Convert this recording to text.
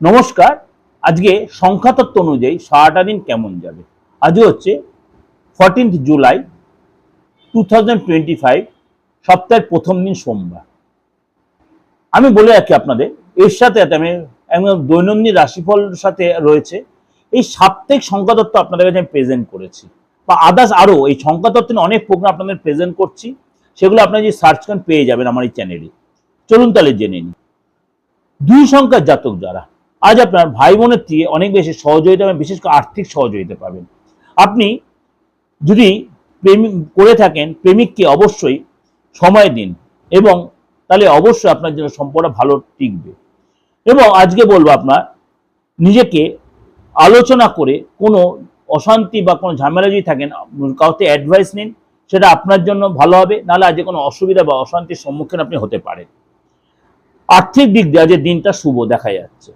নমস্কার। আজকে সংখ্যাতত্ত্ব অনুযায়ী সারাটা দিন কেমন যাবে? আজও হচ্ছে ফর্টিন্থ জুলাই টু সপ্তাহের প্রথম দিন সোমবার। আমি বলে রাখি আপনাদের, এর সাথে আমি দৈনন্দিন রাশিফল সাথে রয়েছে। এই সাপ্তাহিক সংখ্যাতত্ত্ব আপনাদের কাছে আমি প্রেজেন্ট করেছি। বা আদার্স আরও, এই সংখ্যাতত্ত্ব নিয়ে অনেক প্রোগ্রাম আপনাদের প্রেজেন্ট করছি। সেগুলো আপনারা যদি সার্চ করেন, পেয়ে যাবেন আমার এই চ্যানেলে চলুন তাহলে জেনে নিন দুই সংখ্যার জাতক যারা আজ আপনার ভাই বোনের থেকে অনেক বেশি সহযোগিতা এবং বিশেষ করে আর্থিক সহযোগিতা পাবেন। আপনি যদি প্রেমিক করে থাকেন, প্রেমিককে অবশ্যই সময় দিন এবং তাহলে অবশ্যই আপনার জন্য সম্পর্কটা ভালো টিকবে। এবং আজকে বলব আপনার, নিজেকে আলোচনা করে কোনো অশান্তি বা কোনো ঝামেলা যদি থাকেন, কাউকে অ্যাডভাইস নিন, সেটা আপনার জন্য ভালো হবে, নাহলে আজকে কোনো অসুবিধা বা অশান্তির সম্মুখীন আপনি হতে পারেন। আর্থিক দিক দিয়ে আজকের দিনটা শুভ দেখা যাচ্ছে।